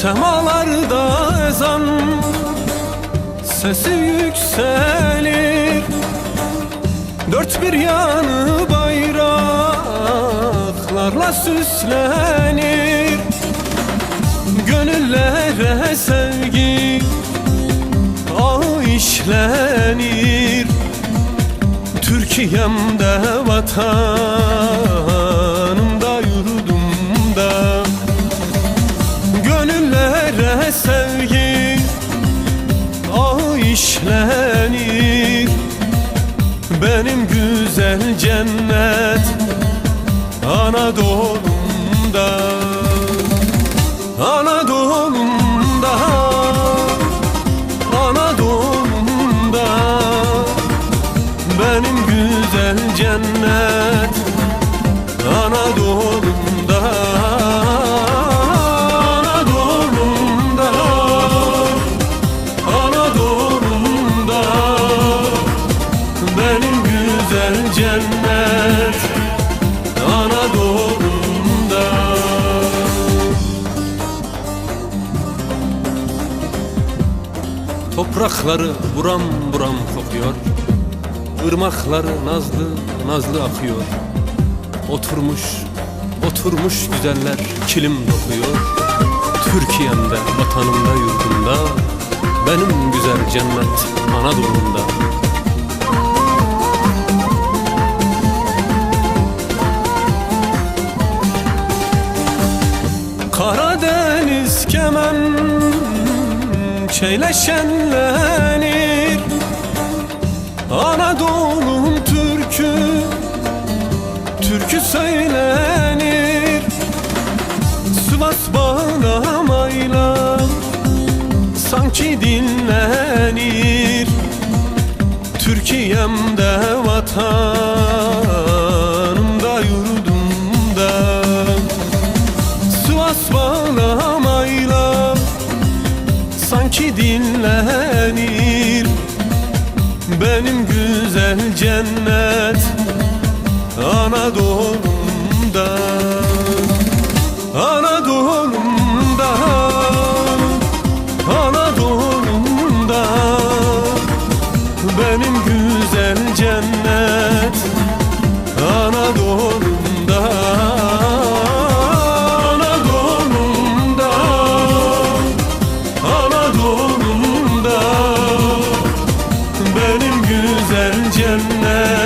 Semalarda ezan Sesi yükselir. Dört bir yanı bayraklarla süslenir. Gönüllere sevgi ağı işlenir. Türkiye'mde vatanımda işlenir Benim güzel cennet Anadolu'mda. Anadolu'mda. Anadolu'mda. Benim güzel cennet Anadolu'mda güzel cennet Anadolu'mda Toprakları buram buram kokuyor Irmakları nazlı nazlı akıyor. Oturmuş, oturmuş güzeller kilim dokuyor. Türkiye'mde, vatanımda, yurdumda Benim güzel cennet Anadolu'mda çeyle şenlenir Anadolu'nun türkü Türkü söylenir. Sivas bağlamayla Sanki dinlenir. Türkiye'mde vatanımda dinlenir Benim güzel cennet Anadolu'mda güzel cennet.